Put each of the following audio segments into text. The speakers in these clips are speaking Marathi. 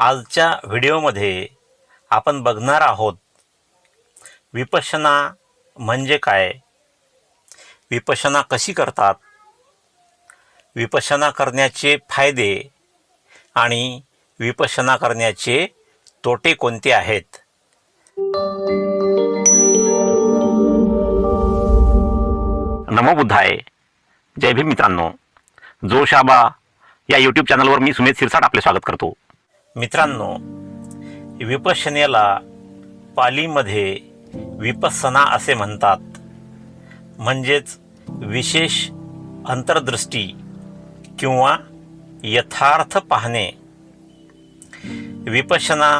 आजच्या व्हिडिओमध्ये आपण बघणार आहोत विपशना म्हणजे काय? विपशना कशी करतात? विपशना करण्याचे फायदे आणि विपशना करण्याचे तोटे कोणते आहेत? नमोबुद्धाय जय भीम मित्रांनो. जोशाबा या यूट्यूब चॅनलवर मी सुमेध सिरसाट आपले स्वागत करतो. मित्रांनो विपशनेला पालीमध्ये विपसना असे म्हणतात. म्हणजेच विशेष अंतर्दृष्टी किंवा यथार्थ पाहणे. विपशना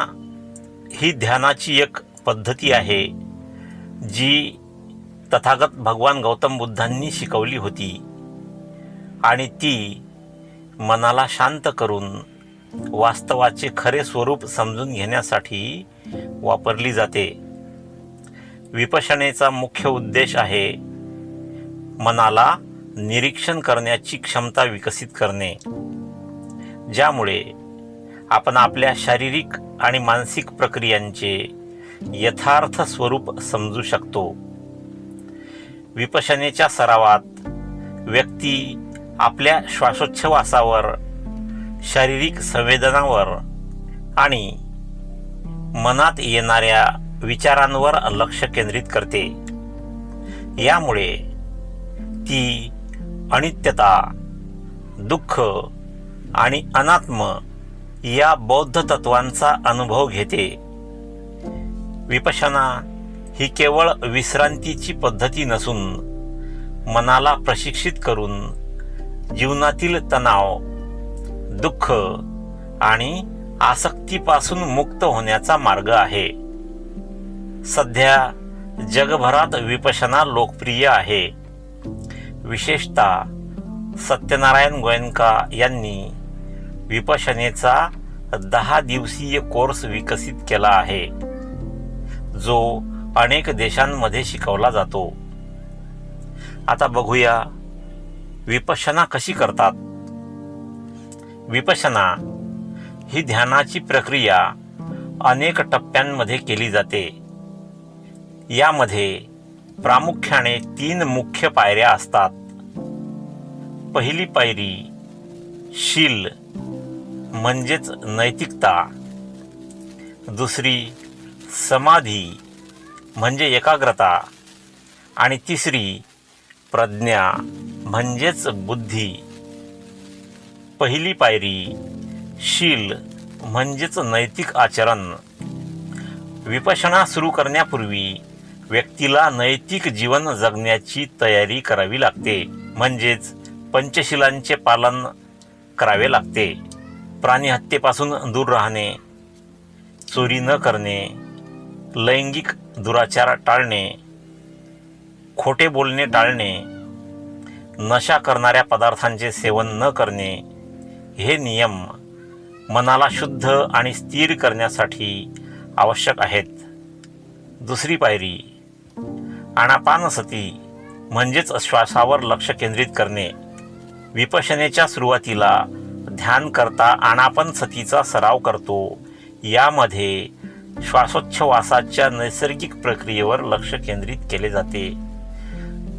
ही ध्यानाची एक पद्धती आहे जी तथागत भगवान गौतम बुद्धांनी शिकवली होती आणि ती मनाला शांत करून वास्तवाचे खरे स्वरूप समजून घेण्यासाठी वापरली जाते. विपशनेचा मुख्य उद्देश आहे मनाला निरीक्षण करण्याची क्षमता विकसित करणे. ज्यामुळे आपण आपल्या शारीरिक आणि मानसिक प्रक्रियांचे यथार्थ स्वरूप समजू शकतो. विपशनेच्या सरावात व्यक्ती आपल्या श्वासोच्छवासावर शारीरिक संवेदनावर आणि मनात येणाऱ्या विचारांवर लक्ष केंद्रित करते. यामुळे ती अनित्यता दुःख आणि अनात्म या बौद्ध तत्वांचा अनुभव घेते. विपशना ही केवळ विश्रांतीची पद्धती नसून मनाला प्रशिक्षित करून जीवनातील तणाव दुःख आणि आसक्तीपासून मुक्त होण्याचा मार्ग आहे. सध्या जगभरात विपशना लोकप्रिय आहे. विशेषतः सत्यनारायण गोयंका यांनी विपशनेचा दहा दिवसीय कोर्स विकसित केला आहे जो अनेक देशांमध्ये शिकवला जातो. आता बघूया विपशना कशी करतात. विपशना ही ध्यानाची प्रक्रिया अनेक टप्प्यांमध्ये केली जाते. यामध्ये प्रामुख्याने तीन मुख्य पायऱ्या असतात. पहिली पायरी शील म्हणजेच नैतिकता. दुसरी समाधी म्हणजे एकाग्रता. आणि तिसरी प्रज्ञा म्हणजेच बुद्धी. पहिली पायरी शील म्हणजेच नैतिक आचरण. विपशना सुरू करण्यापूर्वी व्यक्तीला नैतिक जीवन जगण्याची तयारी करावी लागते. म्हणजेच पंचशिलांचे पालन करावे लागते. प्राणीहत्येपासून दूर राहणे चोरी न करणे लैंगिक दुराचार टाळणे खोटे बोलणे टाळणे नशा करणाऱ्या पदार्थांचे सेवन न करणे हे नियम मनाला शुद्ध आणि स्थिर करण्यासाठी आवश्यक आहेत. दुसरी पायरी आणापानसती म्हणजेच श्वासावर लक्ष केंद्रित करणे. विपशनेच्या सुरुवातीला ध्यान करता आणापन सतीचा सराव करतो. यामध्ये श्वासोच्छवासाच्या नैसर्गिक प्रक्रियेवर लक्ष केंद्रित केले जाते.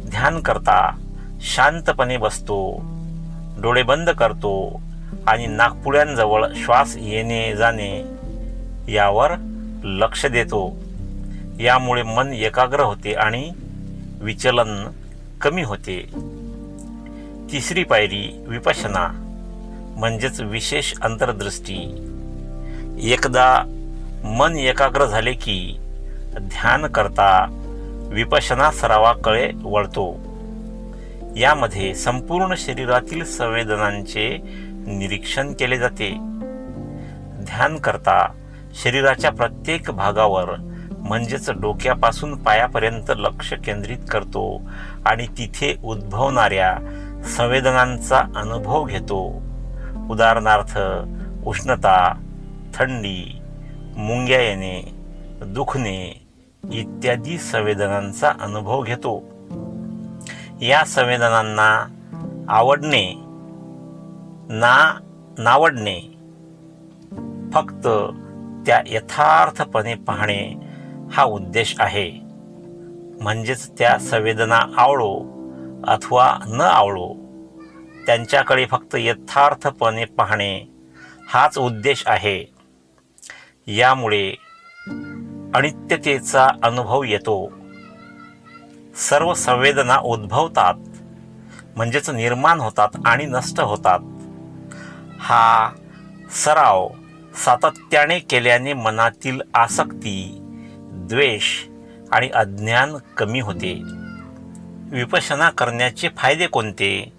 ध्यान करता शांतपणे बसतो डोळे बंद करतो आणि नागपुड्यांजवळ श्वास येणे जाणे यावर लक्ष देतो. यामुळे मन एकाग्र होते आणि विचलन कमी होते. तिसरी पायरी विपशना म्हणजेच विशेष अंतर्दृष्टी. एकदा मन एकाग्र झाले की ध्यान करता विपशना सरावाकडे वळतो. यामध्ये संपूर्ण शरीरातील संवेदनांचे निरीक्षण केले जाते. ध्यान करता शरीराच्या प्रत्येक भागावर म्हणजेच डोक्यापासून पायापर्यंत लक्ष केंद्रित करतो आणि तिथे उद्भवणाऱ्या संवेदनांचा अनुभव घेतो. उदाहरणार्थ उष्णता थंडी मुंग्या येणे दुखणे इत्यादी संवेदनांचा अनुभव घेतो. या संवेदनांना आवडणे ना नावडणे. फक्त त्या यथार्थपणे पाहणे हा उद्देश आहे. म्हणजेच त्या संवेदना आवळो अथवा न आवळो त्यांच्याकडे फक्त यथार्थपणे पाहणे हाच उद्देश आहे. यामुळे अनित्यतेचा अनुभव येतो. सर्व संवेदना उद्भवतात म्हणजेच निर्माण होतात आणि नष्ट होतात. हा सराव सातत्याने केल्याने मनातील आसक्ती द्वेष आणि अज्ञान कमी होते. विपशना करण्याचे फायदे कोणते?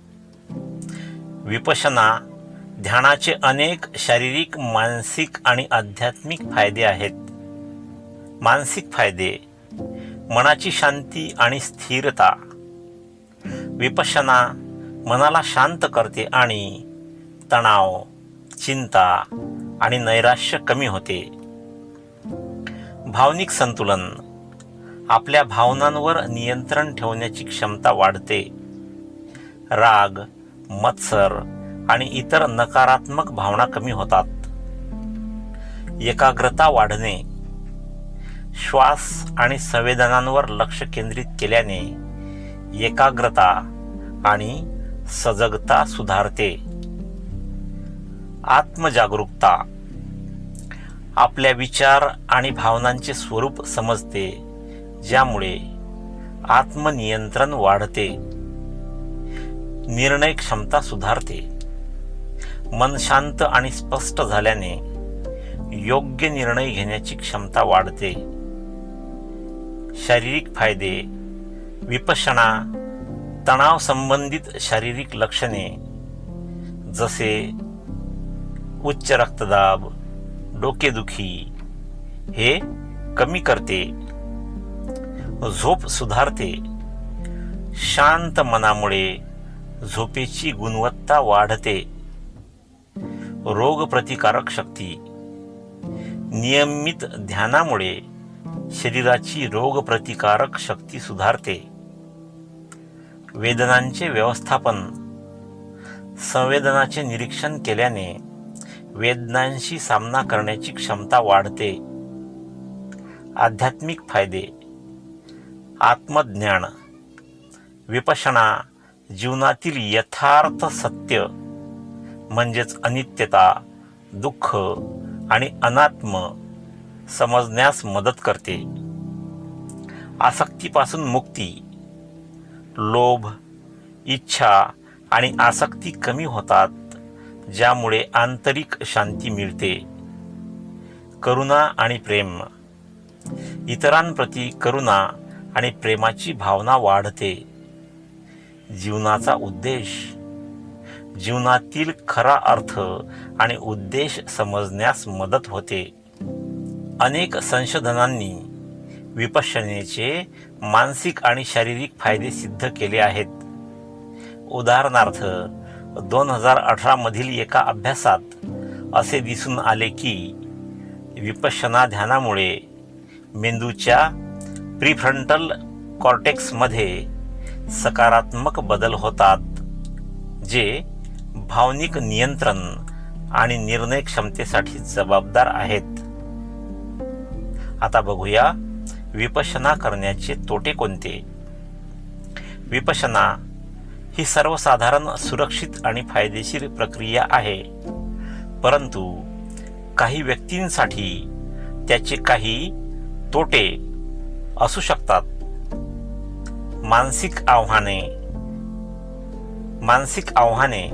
विपशना ध्यानाचे अनेक शारीरिक मानसिक आणि आध्यात्मिक फायदे आहेत. मानसिक फायदे मनाची शांती आणि स्थिरता. विपशना मनाला शांत करते आणि तणाव चिंता आणि नैराश्य कमी होते. भावनिक संतुलन आपल्या भावनांवर नियंत्रण ठेवण्याची क्षमता वाढते. राग मत्सर आणि इतर नकारात्मक भावना कमी होतात. एकाग्रता वाढणे श्वास आणि संवेदनांवर लक्ष केंद्रित केल्याने एकाग्रता आणि सजगता सुधारते. आत्मजागरूकता. आपल्या विचार आणि भावनांचे स्वरूप समजते ज्यामुळे आत्मनियंत्रण वाढते. निर्णय क्षमता सुधारते. मन शांत आणि स्पष्ट झाल्याने योग्य निर्णय घेण्याची क्षमता वाढते. शारीरिक फायदे विपशना तणाव संबंधित शारीरिक लक्षणे जसे उच्च रक्तदाब डोकेदुखी हे कमी करते. झोप सुधारते. शांत मनामुळे झोपेची गुणवत्ता वाढते. रोगप्रतिकारक शक्ती. नियमित ध्यानामुळे शरीराची रोगप्रतिकारक शक्ती सुधारते. वेदनांचे व्यवस्थापन. संवेदनाचे निरीक्षण केल्याने वेदनांशी सामना करण्याची क्षमता वाढते. आध्यात्मिक फायदे. आत्मज्ञान. विपशना जीवनातील यथार्थ सत्य म्हणजेच अनित्यता दुःख आणि अनात्म समजण्यास मदत करते. आसक्तीपासून मुक्ती. लोभ इच्छा आणि आसक्ती कमी होतात. ज्यामुळे आंतरिक शांती मिळते. करुणा आणि प्रेम. इतरांप्रती करुणा आणि प्रेमाची भावना वाढते. जीवनाचा उद्देश. जीवनातील खरा अर्थ आणि उद्देश समजण्यास मदत होते. अनेक संशोधनांनी विपश्यनेचे मानसिक आणि शारीरिक फायदे सिद्ध केले आहेत. उदाहरणार्थ दोन हजार अठरामधील एका अभ्यासात असे दिसून आले की विपश्यना ध्यानामुळे मेंदूच्या प्रीफ्रंटल कॉर्टेक्समध्ये सकारात्मक बदल होतात जे भावनिक नियंत्रण आणि निर्णय क्षमतेसाठी जबाबदार आहेत. आता बघूया विपशना करण्याचे तोटे कोणते? विपशना ही सर्वसाधारण सुरक्षित आणि फायदेशीर प्रक्रिया आहे. परंतु काही व्यक्तींसाठी त्याचे काही तोटे असू शकतात. मानसिक आव्हाने. मानसिक आव्हाने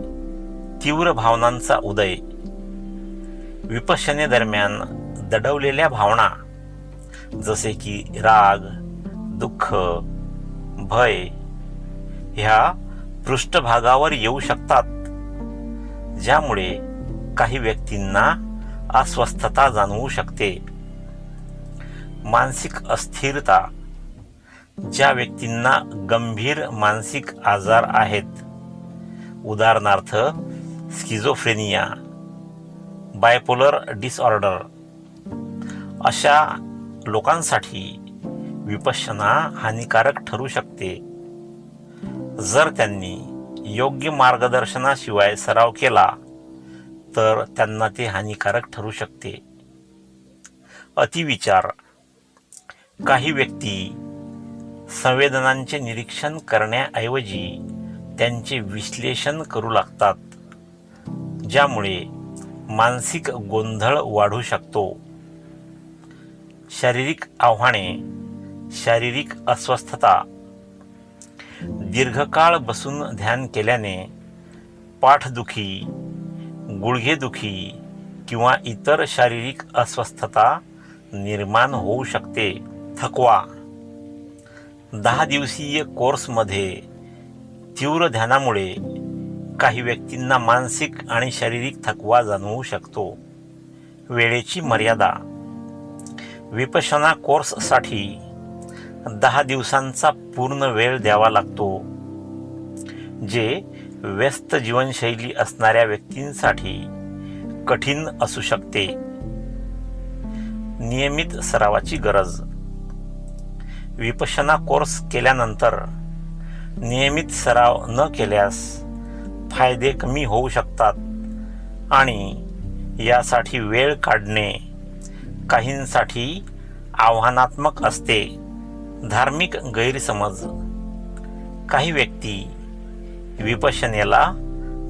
तीव्र भावनांचा उदय. विपशनेदरम्यान दडवलेल्या भावना जसे की राग दुःख भय ह्या पृष्ठभागावर येऊ शकतात ज्यामुळे काही व्यक्तींना अस्वस्थता जाणवू शकते. मानसिक अस्थिरता ज्या व्यक्तींना गंभीर मानसिक आजार आहेत. उदाहरणार्थ स्किझोफ्रेनिया बायपोलर डिसऑर्डर अशा लोकांसाठी विपश्यना हानिकारक ठरू शकते. जर त्यांनी योग्य मार्गदर्शनाशिवाय सराव केला तर त्यांना ते हानिकारक ठरू शकते. अतिविचार. काही व्यक्ती संवेदनांचे निरीक्षण करण्याऐवजी त्यांचे विश्लेषण करू लागतात ज्यामुळे मानसिक गोंधळ वाढू शकतो. शारीरिक आव्हाने. शारीरिक अस्वस्थता. दीर्घकाळ बसून ध्यान केल्याने पाठदुखी गुडघेदुखी किंवा इतर शारीरिक अस्वस्थता निर्माण होऊ शकते. थकवा. दहा दिवसीय कोर्समध्ये तीव्र ध्यानामुळे काही व्यक्तींना मानसिक आणि शारीरिक थकवा जाणवू शकतो. वेळेची मर्यादा. विपशना कोर्ससाठी दहा दिवसांचा पूर्ण वेळ द्यावा लागतो जे व्यस्त जीवनशैली असणाऱ्या व्यक्तींसाठी कठीण असू शकते. नियमित सरावाची गरज. विपशना कोर्स केल्यानंतर नियमित सराव न केल्यास फायदे कमी होऊ शकतात आणि यासाठी वेळ काढणे काहींसाठी आव्हानात्मक असते. धार्मिक गैरसमज. काही व्यक्ती विपशनेला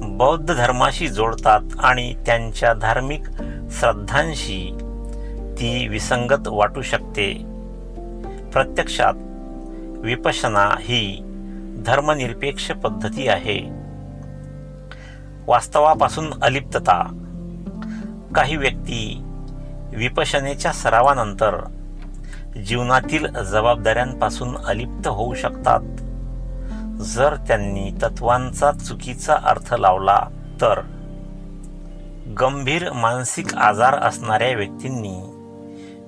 बौद्ध धर्माशी जोडतात आणि त्यांच्या धार्मिक श्रद्धांशी ती विसंगत वाटू शकते. प्रत्यक्षात विपशना ही धर्मनिरपेक्ष पद्धती आहे. वास्तवापासून अलिप्तता. काही व्यक्ती विपशनेच्या सरावानंतर जीवनातील जबाबदाऱ्यांपासून अलिप्त होऊ शकतात. जर त्यांनी तत्वांचा चुकीचा अर्थ लावला तर गंभीर मानसिक आजार असणाऱ्या व्यक्तींनी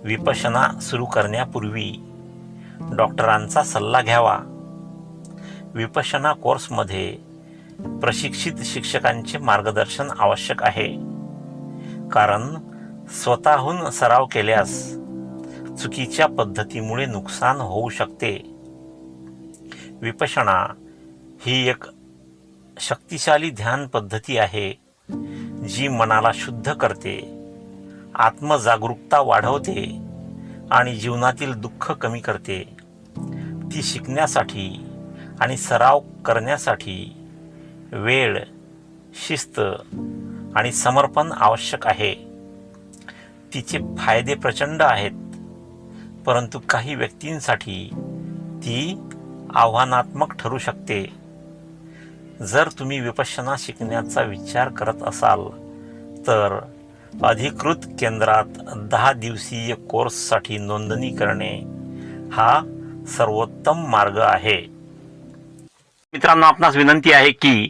विपशना सुरू करण्यापूर्वी डॉक्टरांचा सल्ला घ्यावा. विपशना कोर्समध्ये प्रशिक्षित शिक्षकांचे मार्गदर्शन आवश्यक आहे. कारण स्वतःहून सराव केल्यास चुकीच्या पद्धतीमुळे नुकसान होऊ शकते. विपशना ही एक शक्तिशाली ध्यान पद्धती आहे जी मनाला शुद्ध करते आत्मजागरूकता वाढवते आणि जीवनातील दुःख कमी करते. ती शिकण्यासाठी आणि सराव करण्यासाठी वेळ शिस्त आणि समर्पण आवश्यक आहे. तिचे फायदे प्रचंड आहेत. परंतु काही व्यक्तींसाठी ती आव्हानात्मक ठरू शकते. जर तुम्ही विपश्यना शिकण्याचा विचार करत असाल तर अधिकृत केंद्रात दहा दिवसीय कोर्ससाठी नोंदणी करणे हा सर्वोत्तम मार्ग आहे. मित्रांनो आपणास विनंती आहे की